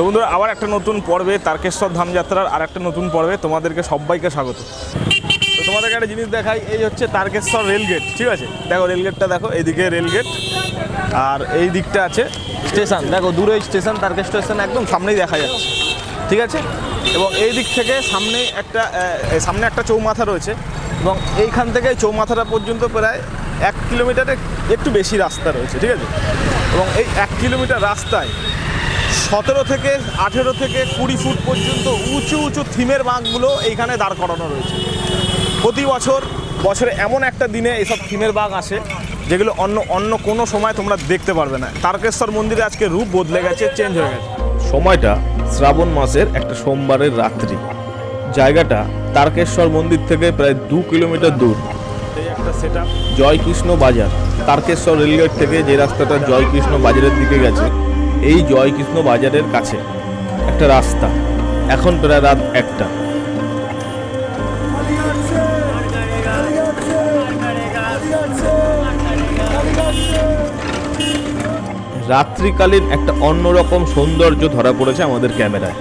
তো বন্ধুরা, আবার একটা নতুন পর্বে তারকেশ্বর ধামযাত্রার আর একটা নতুন পর্বে তোমাদেরকে সবাইকে স্বাগত। তো তোমাদেরকে একটা জিনিস দেখাই, এই হচ্ছে তারকেশ্বর রেলগেট ঠিক আছে? দেখো রেলগেটটা দেখো এইদিকে রেলগেট আর এই দিকটা আছে স্টেশন। দেখো, দূরে স্টেশন, তারকেশ্বর স্টেশন, একদম সামনেই দেখা যাচ্ছে, ঠিক আছে? এবং এই দিক থেকে সামনে একটা সামনে একটা চৌমাথা রয়েছে, এবং এইখান থেকে চৌমাথাটা পর্যন্ত প্রায় এক কিলোমিটারের একটু বেশি রাস্তা রয়েছে, ঠিক আছে? এবং এই এক কিলোমিটার রাস্তায় সতেরো থেকে আঠেরো থেকে কুড়ি ফুট পর্যন্ত উঁচু উঁচু থিমের বাঘগুলো এইখানে দাঁড় করানো রয়েছে। প্রতি বছর বছরে এমন একটা দিনে এসব থিমের বাঘ আসে যেগুলো অন্য অন্য কোনো সময় তোমরা দেখতে পারবে না। তারকেশ্বর মন্দিরে আজকে রূপ বদলে গেছে চেঞ্জ হয়ে গেছে। সময়টা শ্রাবণ মাসের একটা সোমবারের রাত্রি। জায়গাটা তারকেশ্বর মন্দির থেকে প্রায় দু কিলোমিটার দূর। একটা সেট জয়কৃষ্ণ বাজার। তারকেশ্বর রেলগেট থেকে যে রাস্তাটা জয়কৃষ্ণ বাজারের দিকে গেছে এই জয়কৃষ্ণ বাজারের কাছে। একটা রাস্তা। এখন প্রায় রাত একটা। রাত্রিকালীন একটা অন্যরকম সৌন্দর্য ধরা পড়েছে আমাদের ক্যামেরায়।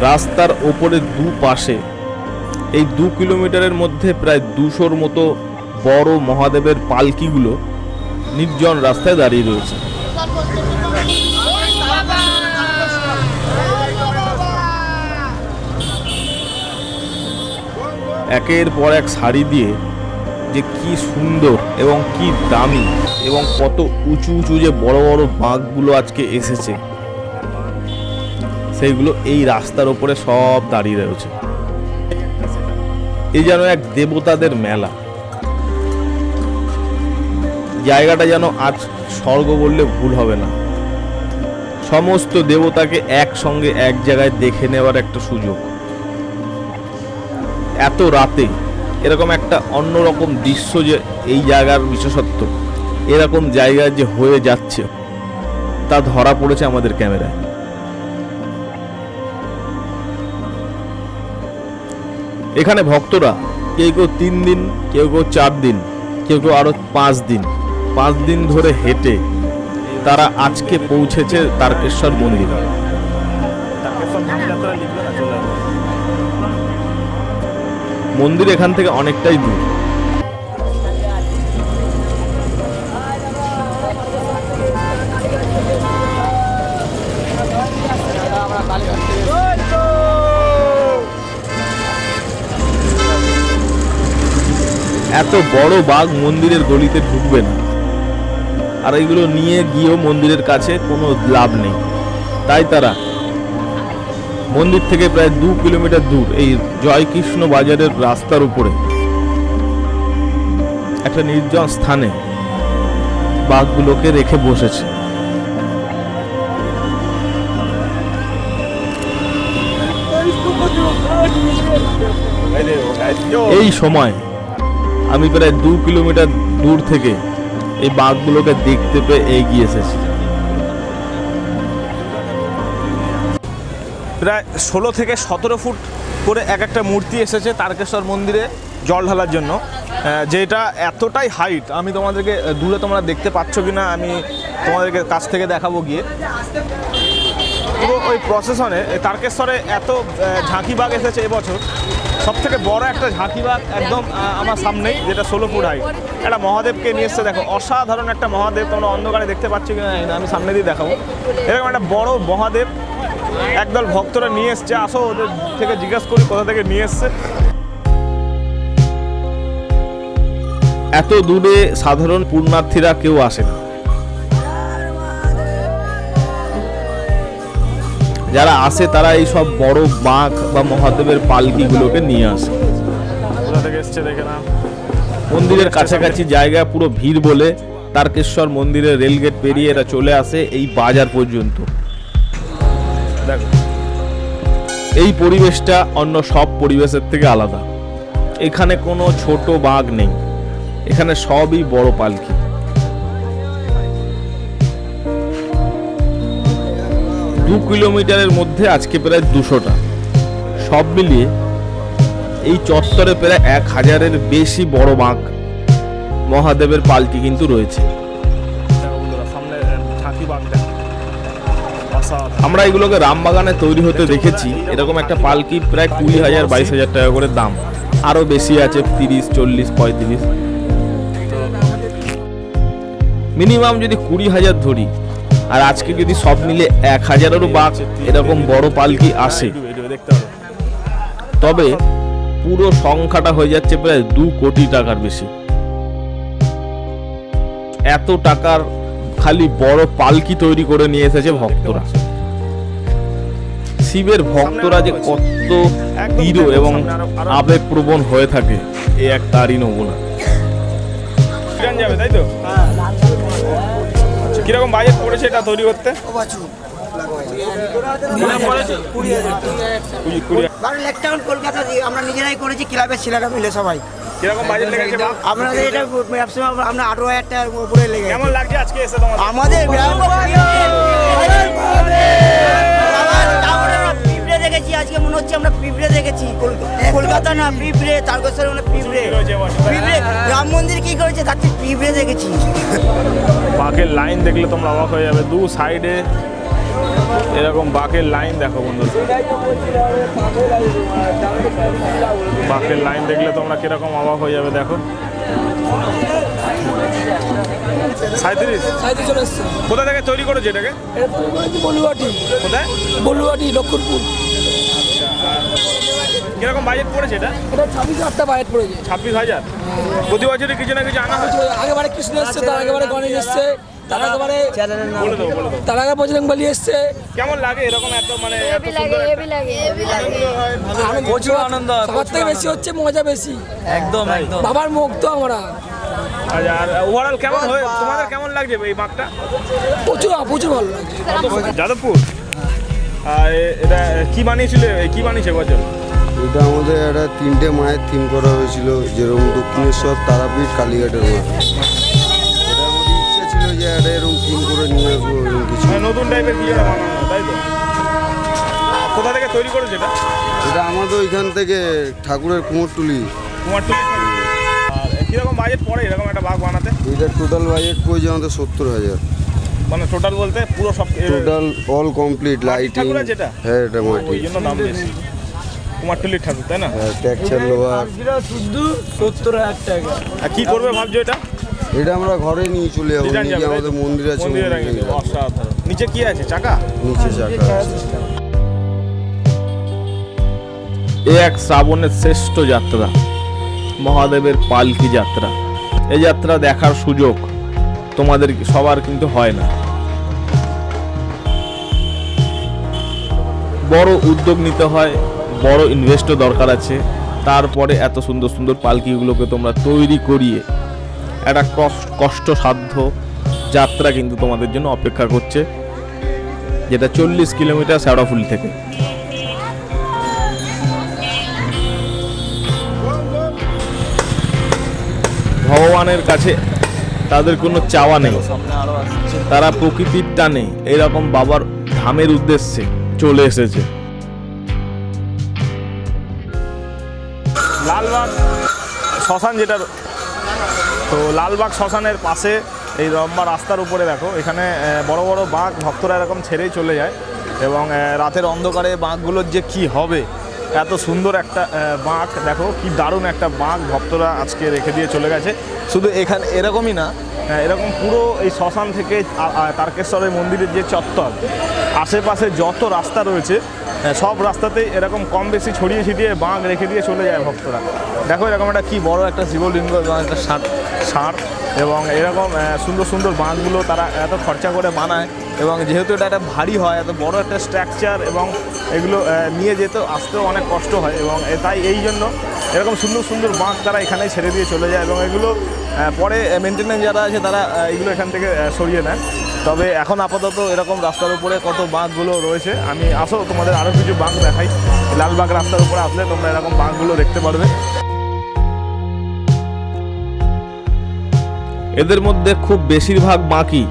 রাস্তার ওপরে দু পাশে এই দু কিলোমিটারের মধ্যে প্রায় দুশোর মতো বড় মহাদেবের পালকিগুলো নির্জন রাস্তায় দাঁড়িয়ে রয়েছে। একের পর এক শাড়ি দিয়ে যে কি সুন্দর এবং কি দামি এবং কত উঁচু উঁচু যে বড় বড় বাঁকগুলো আজকে এসেছে, সেইগুলো এই রাস্তার ওপরে সব দাঁড়িয়ে রয়েছে। এই যেন এক দেবতাদের মেলা। জায়গাটা যেন আজ স্বর্গ বললে ভুল হবে না। সমস্ত দেবতাকে একসঙ্গে এক জায়গায় দেখে নেওয়ার একটা সুযোগ। এত রাতে এরকম একটা অন্যরকম দৃশ্য যে এই জায়গার বিশেষত্ব, এরকম জায়গায় যে হয়ে যাচ্ছে, তা ধরা পড়েছে আমাদের ক্যামেরায়। এখানে ভক্তরা কেউ কেউ তিন দিন, কেউ কেউ চার দিন, কেউ কেউ আরও পাঁচ দিন। পাঁচ দিন ধরে হেঁটে তারা আজকে পৌঁছেছে তারকেশ্বর মন্দির। মন্দির এখান থেকে অনেকটাই দূর। এত বড় বাঘ মন্দিরের গলিতে ঢুকবে না। আর এগুলো নিয়ে গিয়েও মন্দিরের কাছে কোনো লাভ নেই। তাই তারা মন্দির থেকে প্রায় দু কিলোমিটার দূর এই জয়কৃষ্ণ বাজারের রাস্তার উপরে একটা নির্জন স্থানে বাঘগুলোকে রেখে বসেছে। এই সময় আমি প্রায় দু কিলোমিটার দূর থেকে এই বাঘগুলোকে দেখতে পেয়ে এগিয়ে এসেছি। প্রায় ষোলো থেকে সতেরো ফুট করে এক একটা মূর্তি এসেছে তারকেশ্বর মন্দিরে জল ঢালার জন্য। যেটা এতটাই হাইট আমি তোমাদেরকে দূরে তোমরা দেখতে পাচ্ছ কি না আমি তোমাদেরকে কাছ থেকে দেখাবো গিয়ে। পুরো ওই প্রসেশনে তারকেশ্বরে এত ঝাঁকি বাঘ এসেছে এবছর। সব থেকে বড় একটা ঝাঁকি বাঘ একদম আমার সামনেই যেটা ষোলো ফুট হাইট একটা মহাদেবকে নিয়ে এসছে দেখো অসাধারণ একটা মহাদেব তোমরা অন্ধকারে দেখতে পাচ্ছ কি না, আমি সামনে দিয়ে দেখাবো। এরকম একটা বড় মহাদেব একদল ভক্তরা নিয়ে এসছে আসো ওদের থেকে জিজ্ঞেস করি কোথা থেকে নিয়ে এসছে। এত দূরে সাধারণ পূর্ণার্থীরা কেউ আসে না। যারা আসে তারা এই সব বড় বাঁক বা মহাদেবের পালকিগুলোকে নিয়ে আসে। মন্দিরের কাছাকাছি জায়গা পুরো ভিড় বলে তারকেশ্বর মন্দিরের রেলগেট পেরিয়ে এরা চলে আসে এই বাজার পর্যন্ত। দেখো। এই পরিবেশটা অন্য সব পরিবেশের থেকে আলাদা। এখানে কোনো ছোট বাঘ নেই। এখানে সবই বড় পালকি। দু কিলোমিটারের মধ্যে আজকে প্রায় দুশোটা। সব মিলিয়ে এই চত্বরে প্রায় এক হাজারের বেশি বড় বাঘ মহাদেবের পালকি কিন্তু রয়েছে। আমরা এগুলোকে রামবাগানে তৈরি হতে দেখেছি। এরকম একটা পালকি প্রায় কুড়ি হাজার, বাইশ হাজার টাকা করে দাম। আরও বেশি আছে, তিরিশ, চল্লিশ, পঁয়ত্রিশ। মিনিমাম যদি কুড়ি হাজার ধরি আর আজকে যদি সব মিলে এক হাজারেরও বাঘ এরকম বড় পালকি আসে তবে পুরো সংখ্যাটা হয়ে যাচ্ছে প্রায় দু কোটি টাকার বেশি। এত টাকার খালি বড় পালকি তৈরি করে নিয়ে এসেছে ভক্তরা। শিবের ভক্তরা যে কত দৃঢ় এবং আবেগপ্রবণ হয়ে থাকে এ এক তারই নমুনা। যাবে তাই তো? আচ্ছা কীরকম বাজেট পড়েছে এটা তৈরি করতে? কলকাতা দিয়ে আমরা নিজেরাই করেছি ক্লাবের ছেলেরা মিলে সবাই। কীরকম বাজেট লেগেছে আপনাদের এটা ম্যাক্সিমাম আমরা আঠারো হাজার টাকার উপরে লেগে কেমন লাগছে আজকে এসে আমাদের আজকে মনে হচ্ছে আমরা পিঁপড়ে দেখেছি। কল- কলকাতা না পিঁপড়ে। তারকেশ্বর মানে পিঁপড়ে। পিঁপড়ে রাম মন্দির কি করেছে? তার থেকে পিঁপড়ে দেখেছি। বাঘের লাইন দেখলে তোমরা অবাক হয়ে যাবে। দু সাইডে এরকম বাঘের লাইন দেখো বন্ধু। বাঘের লাইন দেখলে তোমরা কীরকম অবাক হয়ে যাবে দেখো। সাঁত্রিশ কোথা থেকে তৈরি করেছে এটাকে? বলুয়াটি। কোথায়? বলুয়াটি লক্ষণপুর। কীরকম বাজেট পড়েছে এটা? এটা ছাব্বিশ আটটা বাজেট পড়েছে। ছাব্বিশ হাজার? প্রতি বছরই কিছু না কিছু আনা হয়? আগেবারে কৃষ্ণ এসছে তার আগেবারে গণেশ এসছে তার আগেবারে তার আগে বজরং বলি এসছে। কেমন লাগে এরকম এত মানে প্রচুর আনন্দ সবার থেকে বেশি হচ্ছে মজা বেশি। একদম একদম। বাবার মুখ তো আমরা। আচ্ছা, আর ওভারঅল কেমন হয়ে তোমাদের কেমন লাগছে এই প্রচুর প্রচুর ভালো লাগছে। যাদবপুর? আর এটা কি বানিয়েছিল কি বানিয়েছে বছর এটা আমাদের একটা তিনটে মায়ের থিম করা হয়েছিল যেরকম দক্ষিণেশ্বর তারাপীঠ কালীঘাটের মা। এটা আমাদের ইচ্ছা ছিল যে একটা এরকম থিম করে নিয়ে আসব এরকম কিছু। মানে নতুন টাইপের তাই তো? কোথা থেকে তৈরি করেছে এটা? এটা আমাদের ওইখান থেকে ঠাকুরের কুমোরটুলি। কীরকম বাজেট পড়ে এরকম একটা বাঘ বানাতে? এটা টোটাল বাজেট পড়েছে আমাদের সত্তর হাজার। মানে টোটাল বলতে পুরো সব টোটাল অল কমপ্লিট লাইটিং? হ্যাঁ এটা মাটি ওই জন্য দাম বেশি। কুমারটুলির ঠাকুর তাই না? হ্যাঁ ট্যাকচার লোহার সত্তর হাজার টাকা। আর কি করবে ভাবছ এটা? এটা আমরা ঘরে নিয়ে চলে যাব নিয়ে? আমাদের মন্দির আছে। অসাধারণ। নিচে কি আছে? চাকা? নিচে চাকা এ এক শ্রাবণের শ্রেষ্ঠ যাত্রা মহাদেবের পালকি যাত্রা। এই যাত্রা দেখার সুযোগ তোমাদের সবার কিন্তু হয় না। বড় উদ্যোগ নিতে হয় বড় ইনভেস্টও দরকার আছে। তারপরে এত সুন্দর সুন্দর পালকিগুলোকে তোমরা তৈরি করিয়ে একটা কষ্ট কষ্টসাধ্য যাত্রা কিন্তু তোমাদের জন্য অপেক্ষা করছে, যেটা চল্লিশ কিলোমিটার শ্যাওড়াফুলি থেকে। ভগবানের কাছে তাদের কোনো চাওয়া নেই। তারা প্রকৃতির টানে এরকম বাবার ধামের উদ্দেশ্যে চলে এসেছে। লালবাগ শ্মশান যেটা তো লালবাগ শ্মশানের পাশে এই লম্বা রাস্তার উপরে দেখো, এখানে বড় বড় বাঘ ভক্তরা এরকম ছেড়েই চলে যায় এবং রাতের অন্ধকারে বাঘগুলোর যে কি হবে এত সুন্দর একটা বাঁক। দেখো কি দারুণ একটা বাঁক ভক্তরা আজকে রেখে দিয়ে চলে গেছে। শুধু এখানে এরকমই না। এরকম পুরো এই শ্মশান থেকে তারকেশ্বরের মন্দিরের যে চত্বর আশেপাশে যত রাস্তা রয়েছে সব রাস্তাতেই এরকম কম বেশি ছড়িয়ে ছিটিয়ে বাঁক রেখে দিয়ে চলে যায় ভক্তরা। দেখো এরকম একটা কি বড় একটা শিবলিঙ্গ এবং একটা ষাঁড় ষাঁড় এবং এরকম সুন্দর সুন্দর বাঁধগুলো তারা এত খরচা করে বানায় এবং যেহেতু এটা একটা ভারী হয়, এত বড় একটা স্ট্রাকচার এবং এগুলো নিয়ে যেতে আসতেও অনেক কষ্ট হয় এবং তাই এই জন্য এরকম সুন্দর সুন্দর বাঁক তারা এখানেই ছেড়ে দিয়ে চলে যায় এবং এগুলো পরে মেনটেনেন্স যারা আছে তারা এগুলো এখান থেকে সরিয়ে নেয়। তবে এখন আপাতত এরকম রাস্তার উপরে কত বাঁকগুলো রয়েছে, আমি আসো তোমাদের আরও কিছু বাঁক দেখাই। লালবাগ রাস্তার উপরে আসলে তোমরা এরকম বাঁকগুলো দেখতে পারবে। এদের মধ্যে খুব বেশিরভাগ বাকি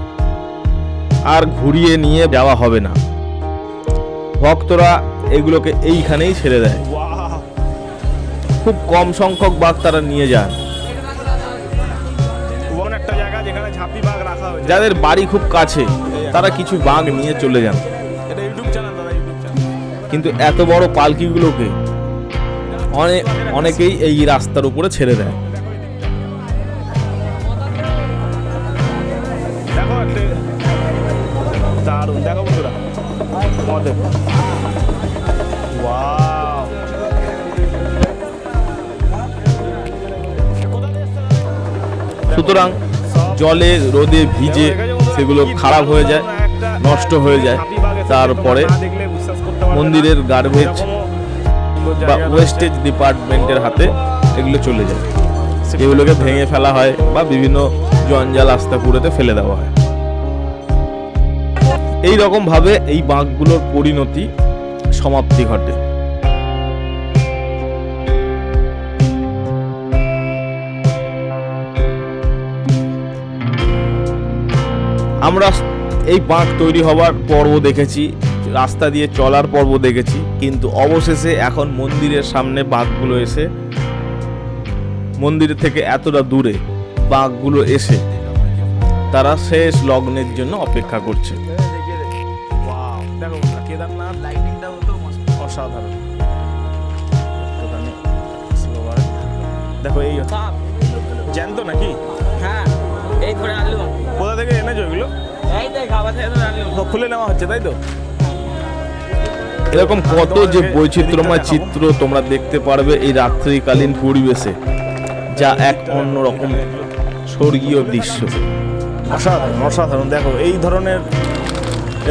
আর ঘুরিয়ে নিয়ে যাওয়া হবে না। ভক্তরা এগুলোকে এইখানেই ছেড়ে দেয়। খুব কম সংখ্যক বাঘ তারা নিয়ে যান। যাদের বাড়ি খুব কাছে তারা কিছু বাঘ নিয়ে চলে যান। কিন্তু এত বড় পালকিগুলোকে অনেক অনেকেই এই রাস্তার উপরে ছেড়ে দেয়। সুতরাং জলে রোদে ভিজে সেগুলো খারাপ হয়ে যায় নষ্ট হয়ে যায়। তারপরে মন্দিরের গার্বেজ বা ওয়েস্টেজ ডিপার্টমেন্টের হাতে এগুলো চলে যায়। এগুলোকে ভেঙে ফেলা হয় বা বিভিন্ন জঞ্জাল আস্তাকুড়েতে ফেলে দেওয়া হয়। এই রকম ভাবে এই বাঁকগুলোর পরিণতি সমাপ্তি ঘটে। আমরা এই বাঁক তৈরি হওয়ার পর্ব দেখেছি, রাস্তা দিয়ে চলার পর্ব দেখেছি, কিন্তু অবশেষে এখন মন্দিরের সামনে বাঁকগুলো এসে, মন্দির থেকে এতটা দূরে বাঁকগুলো এসে তারা শেষ লগ্নের জন্য অপেক্ষা করছে। দেখো বন্ধুরা, কেদারনাথ লাইটিংটাও তো অসাধারণ। দেখো এই জ্যান্ত নাকি? হ্যাঁ এই করে আনলাম কোথা থেকে এনেছো এগুলো? এই তো খাবার থেকে তো খুলে নেওয়া হচ্ছে তাই তো? এরকম কত যে বৈচিত্র্যময় চিত্র তোমরা দেখতে পারবে এই রাত্রিকালীন পরিবেশে যা এক অন্যরকম স্বর্গীয় দৃশ্য। অসাধারণ অসাধারণ। দেখো এই ধরনের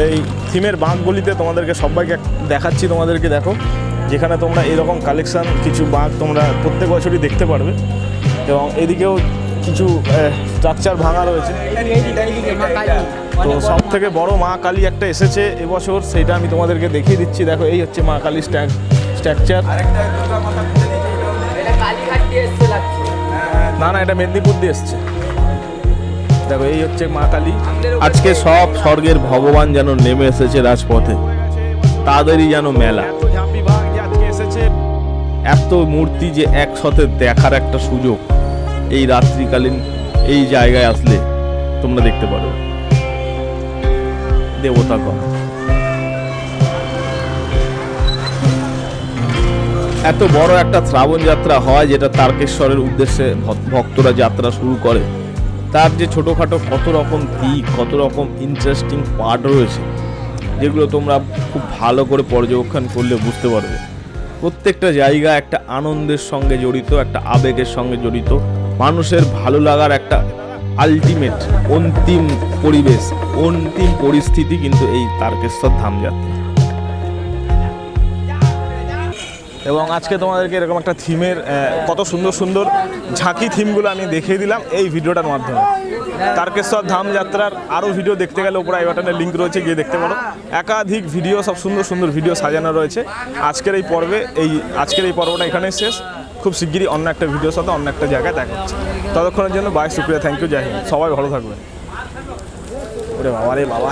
এই থিমের বাঁকগুলিতে তোমাদেরকে সবাইকে দেখাচ্ছি তোমাদেরকে দেখো। যেখানে তোমরা এরকম কালেকশান কিছু বাঁক তোমরা প্রত্যেক বছরই দেখতে পারবে। এবং এদিকেও কিছু স্ট্রাকচার ভাঙা রয়েছে। তো সব থেকে বড় মা কালী একটা এসেছে এবছর সেটা আমি তোমাদেরকে দেখিয়ে দিচ্ছি। দেখো এই হচ্ছে মা কালী স্ট্যাক স্ট্রাকচার। না না এটা মেদিনীপুর দিয়ে এসছে। দেখো এই হচ্ছে মা কালী। আজকে সব স্বর্গের ভগবান যেন নেমে এসেছে রাজপথে। তাদেরই যেন মেলা। এত মূর্তি যে একসাথে দেখার একটা সুযোগ এই রাত্রিকালীন এই জায়গায় আসলে তোমরা দেখতে পারো। দেবতা কর এত বড় একটা শ্রাবণ যাত্রা হয় যেটা তারকেশ্বরের উদ্দেশ্যে ভক্তরা যাত্রা শুরু করে। তার যে ছোটোখাটো কত রকম দিক, কত রকম ইন্টারেস্টিং পার্ট রয়েছে, যেগুলো তোমরা খুব ভালো করে পর্যবেক্ষণ করলে বুঝতে পারবে। প্রত্যেকটা জায়গা একটা আনন্দের সঙ্গে জড়িত, একটা আবেগের সঙ্গে জড়িত, মানুষের ভালো লাগার একটা আলটিমেট অন্তিম পরিবেশ, অন্তিম পরিস্থিতি কিন্তু এই তারকেশ্বর ধামযাত্রা এবং আজকে তোমাদেরকে এরকম একটা থিমের কত সুন্দর সুন্দর ঝাঁকি থিমগুলো আমি দেখিয়ে দিলাম এই ভিডিওটার মাধ্যমে। তারকেশ্বর ধাম যাত্রার আরও ভিডিও দেখতে গেলে উপরে আই বাটনের লিঙ্ক রয়েছে, গিয়ে দেখতে পারো। একাধিক ভিডিও সব সুন্দর সুন্দর ভিডিও সাজানো রয়েছে। আজকের এই পর্বে, এই, আজকের এই পর্বটা এখানেই শেষ। খুব শিগগিরই অন্য একটা ভিডিওর সাথে অন্য একটা জায়গায় দেখা হচ্ছে। ততক্ষণের জন্য বাই শুক্রিয়া থ্যাংক ইউ হিন্দ। সবাই ভালো থাকবেন ওরে বাবা রে বাবা।